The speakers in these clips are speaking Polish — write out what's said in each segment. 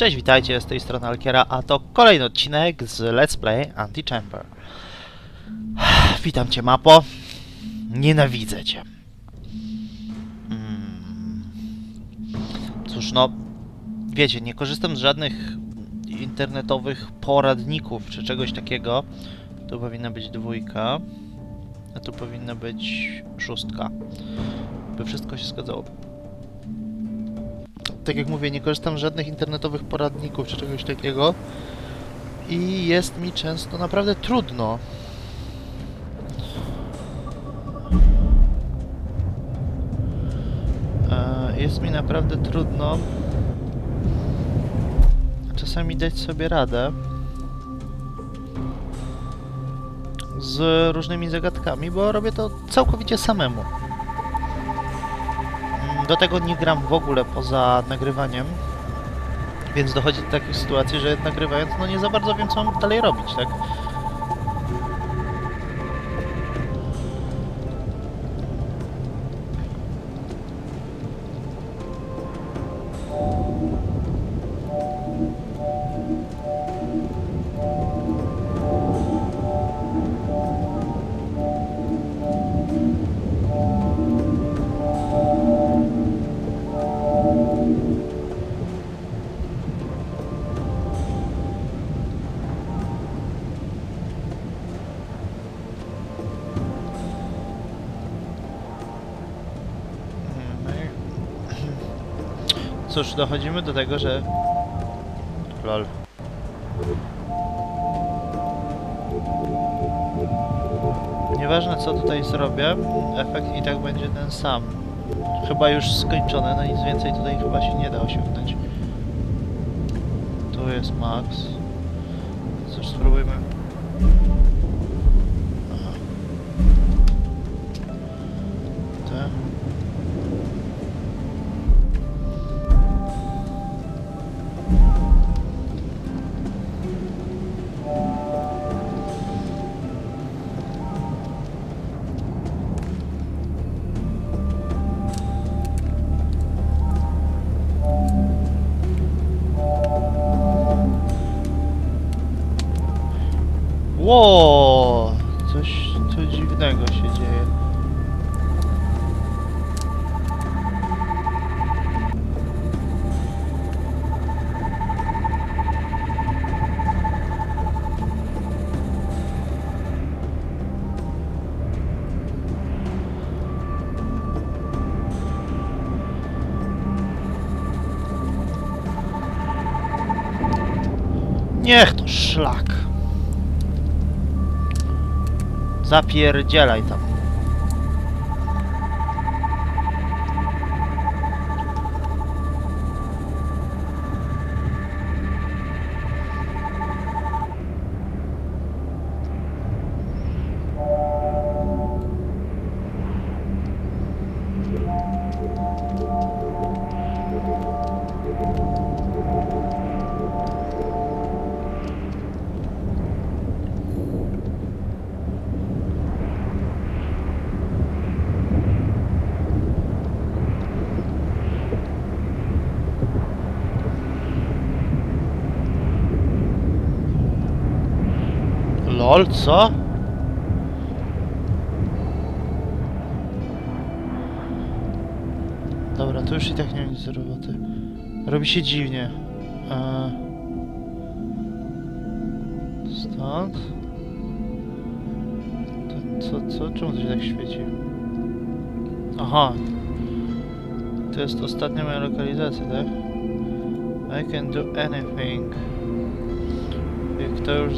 Cześć, witajcie, z tej strony Alkiera, a to kolejny odcinek z Let's Play Anti-Chamber. Witam cię, mapo. Nienawidzę cię. Mm. Cóż, no, wiecie, nie korzystam z żadnych internetowych poradników czy czegoś takiego. Tu powinna być dwójka, a tu powinna być szóstka. By wszystko się zgadzało tak jak mówię, nie korzystam z żadnych internetowych poradników czy czegoś takiego i jest mi często naprawdę trudno. E, Jest mi naprawdę trudno czasami dać sobie radę z różnymi zagadkami, bo robię to całkowicie samemu. Do tego nie gram w ogóle poza nagrywaniem, więc dochodzi do takich sytuacji, że nagrywając, no nie za bardzo wiem, co mam dalej robić, tak? Cóż, dochodzimy do tego, że... Lol. Nieważne co tutaj zrobię, efekt i tak będzie ten sam. Chyba już skończone, no nic więcej tutaj chyba się nie da osiągnąć. Tu jest max. Cóż, spróbujmy. Niech to szlak. Zapierdzielaj tam. LOL, co? Dobra, to już i tak nie ma nic do roboty. Robi się dziwnie. Eee... Stąd? To, co, co? Czemu to się tak świeci? Aha. To jest ostatnia moja lokalizacja, tak? I can do anything. Jak to już.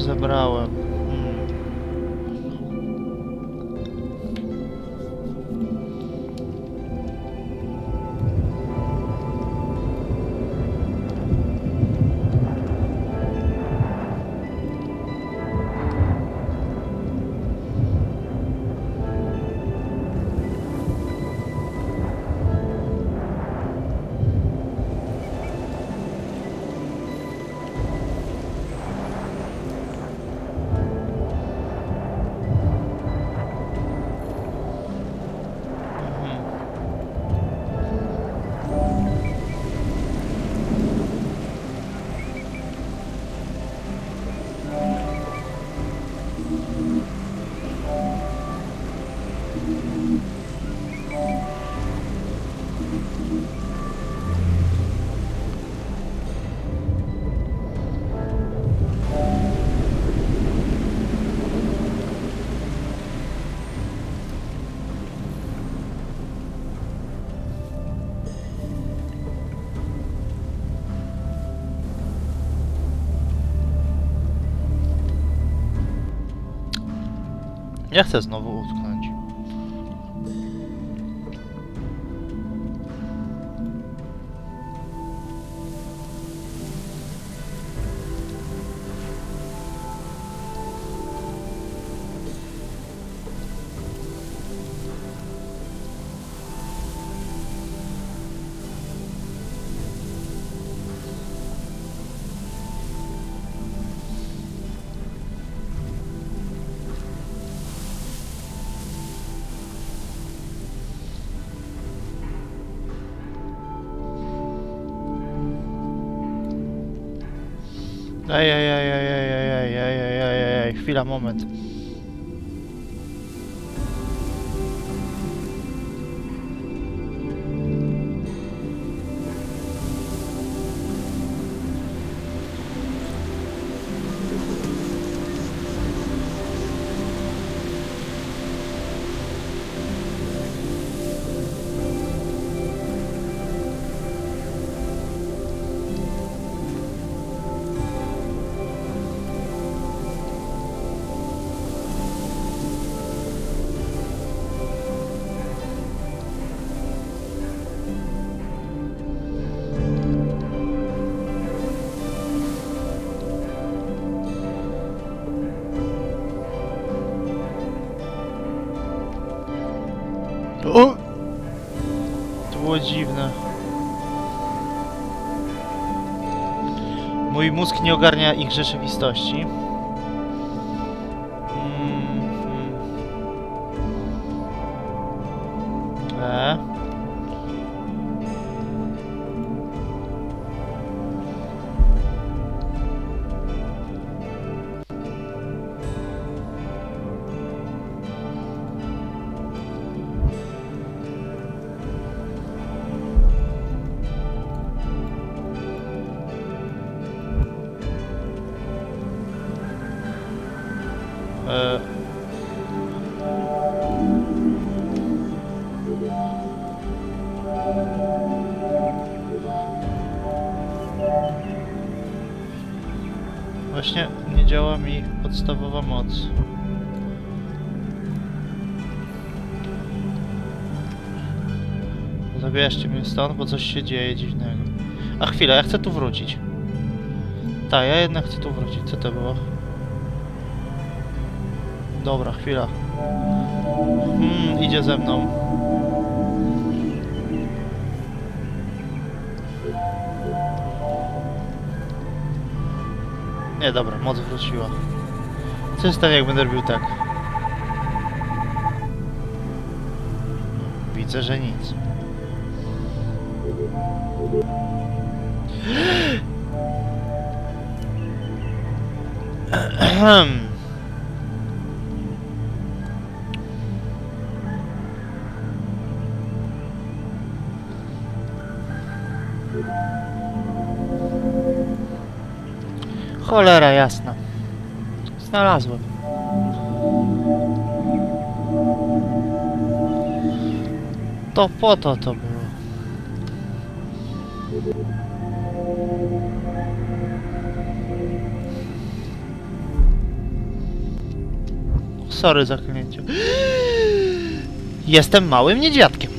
Ja chcę znowu Ej, ej, ej, ej, ej, ej, ej, ej, ej, ej, chwila, moment. Dziwne. Mój mózg nie ogarnia ich rzeczywistości. Właśnie nie działa mi podstawowa moc. Zabierzcie mnie stąd, bo coś się dzieje dziwnego. A chwilę, ja chcę tu wrócić. Tak, ja jednak chcę tu wrócić. Co to było? Dobra, chwila. Hmm, idzie ze mną. Nie, dobra, moc wróciła. Co się stanie, jak będę robił tak? Widzę, że nic. Ahem. Cholera jasna. Znalazłem. To po to to było. Sorry za klnięcie. Jestem małym niedźwiadkiem.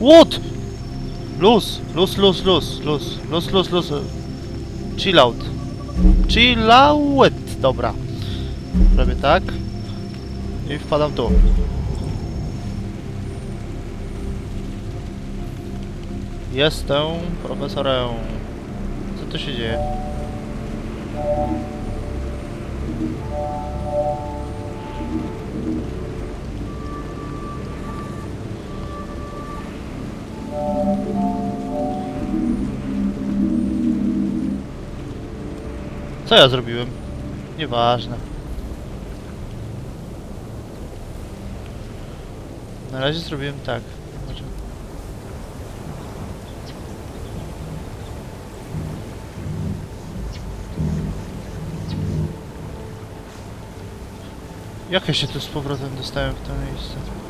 What? Luz, luz, luz, luz, luz, luz, luz, luz. Chill out. Chill out. Dobra. Robię tak. I wpadam tu. Jestem profesorem. Co tu się dzieje? Co ja zrobiłem? Nieważne. Na razie zrobiłem tak. Znaczy... Jak ja się tu z powrotem dostałem w to miejsce?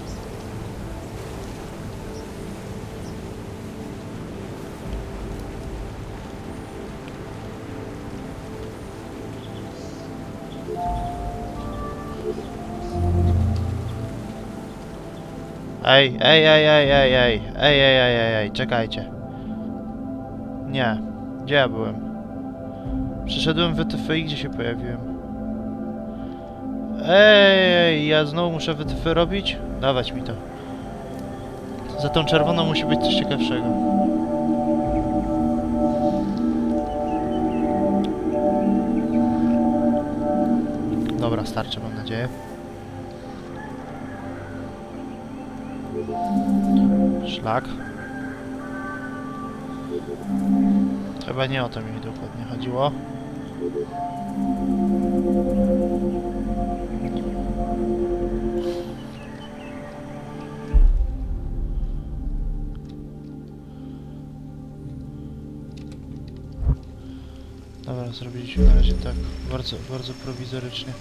Ej, ej, ej, ej, ej, ej, ej, ej, ej, ej, ej, czekajcie. Nie, gdzie ja byłem? Przyszedłem w WTF i gdzie się pojawiłem? Ej, ja znowu muszę WTF robić? Dawać mi to. Za tą czerwoną musi być coś ciekawszego. Dobra, starczy mam nadzieję. Szlak. Chyba nie o to mi dokładnie chodziło. Dobra, zrobiliśmy na razie tak bardzo, bardzo prowizorycznie.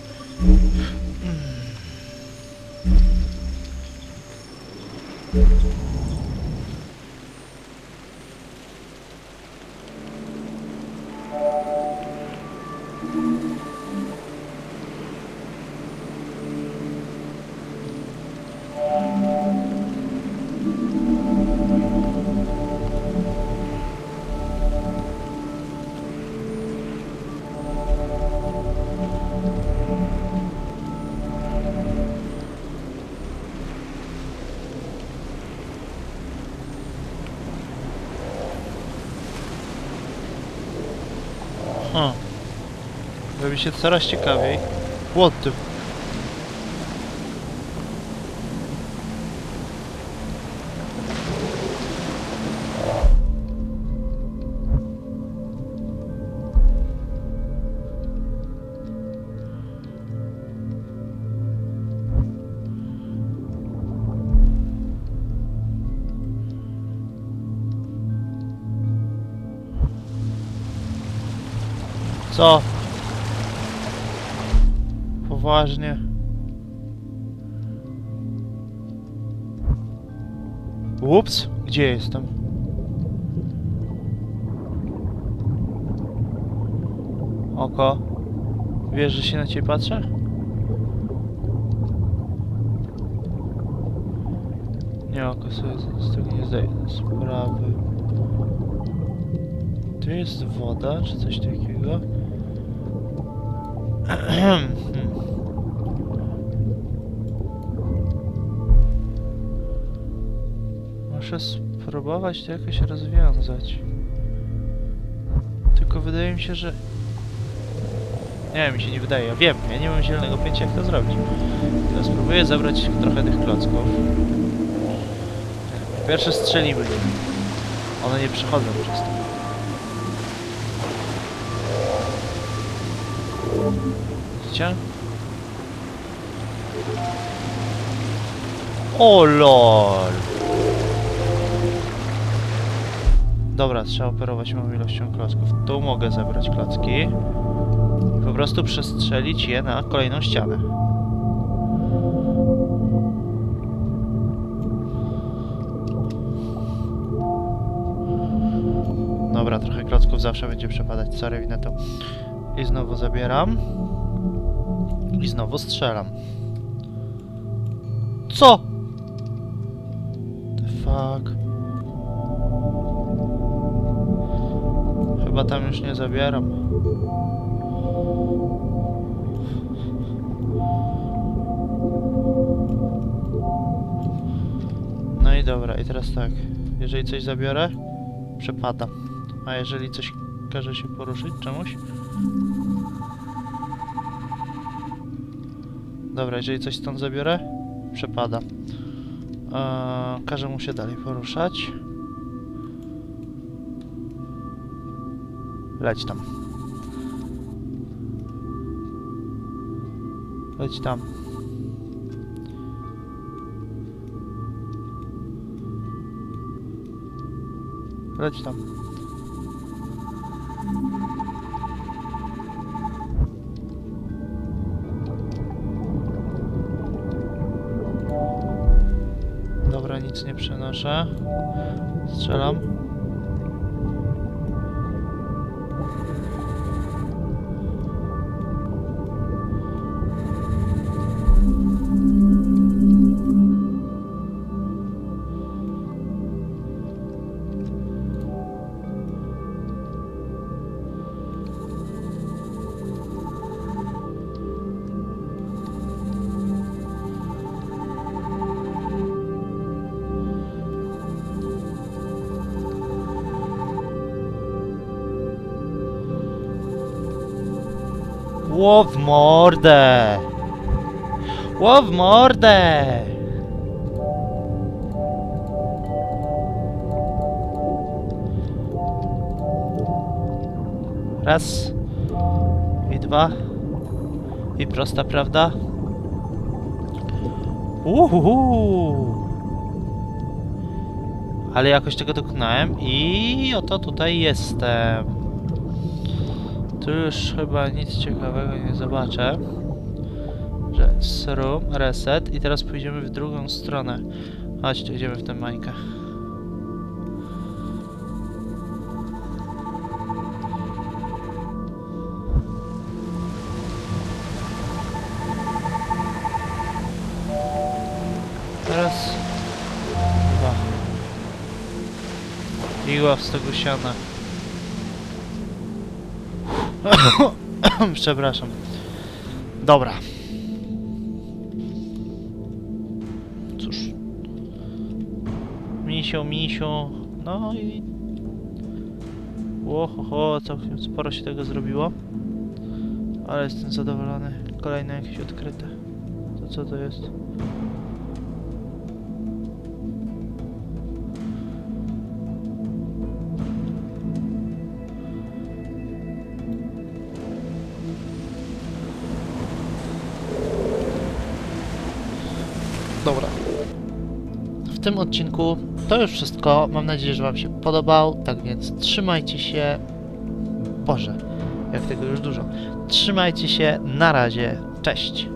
O. Robi się coraz ciekawiej. What the... Co? Poważnie. Ups, gdzie jestem? Oko. Wiesz, że się na ciebie patrzę? Nie, oko sobie z- z tego nie zdaje sprawy. Tu jest woda, czy coś takiego? Hmm. Muszę spróbować to jakoś rozwiązać. Tylko wydaje mi się, że... Nie, mi się nie wydaje. Ja wiem, ja nie mam zielonego pojęcia jak to zrobić. Teraz spróbuję zebrać trochę tych klocków. Pierwsze strzelimy. One nie przechodzą przez to. Widzicie? O lol! Dobra, trzeba operować małą ilością klocków. Tu mogę zebrać klocki. I po prostu przestrzelić je na kolejną ścianę. Dobra, trochę klocków zawsze będzie przepadać. Sorry, winę to. I znowu zabieram. I znowu strzelam. Co? The fuck? Chyba tam już nie zabieram. No i dobra, i teraz tak. Jeżeli coś zabiorę, przepada. A jeżeli coś każe się poruszyć czemuś? Dobra, jeżeli coś stąd zabiorę, przepada. Eee, każe mu się dalej poruszać. Leć tam. Leć tam. Leć tam. Nic nie przenoszę. Strzelam. Ło w mordę! W mordę! Raz. I dwa. I prosta prawda? Uhuhu. Ale jakoś tego dokonałem i oto tutaj jestem. Tu już chyba nic ciekawego nie zobaczę. Że room, reset i teraz pójdziemy w drugą stronę. Chodź, tu idziemy w tę mańkę. Teraz dwa. Igła w stogu siana. Przepraszam. Dobra. Cóż. Misiu, misiu. No i... Łohoho, całkiem sporo się tego zrobiło. Ale jestem zadowolony. Kolejne jakieś odkryte. To co to jest? Tym odcinku to już wszystko. Mam nadzieję, że Wam się podobał. Tak więc trzymajcie się. Boże, jak tego już dużo. Trzymajcie się. Na razie. Cześć.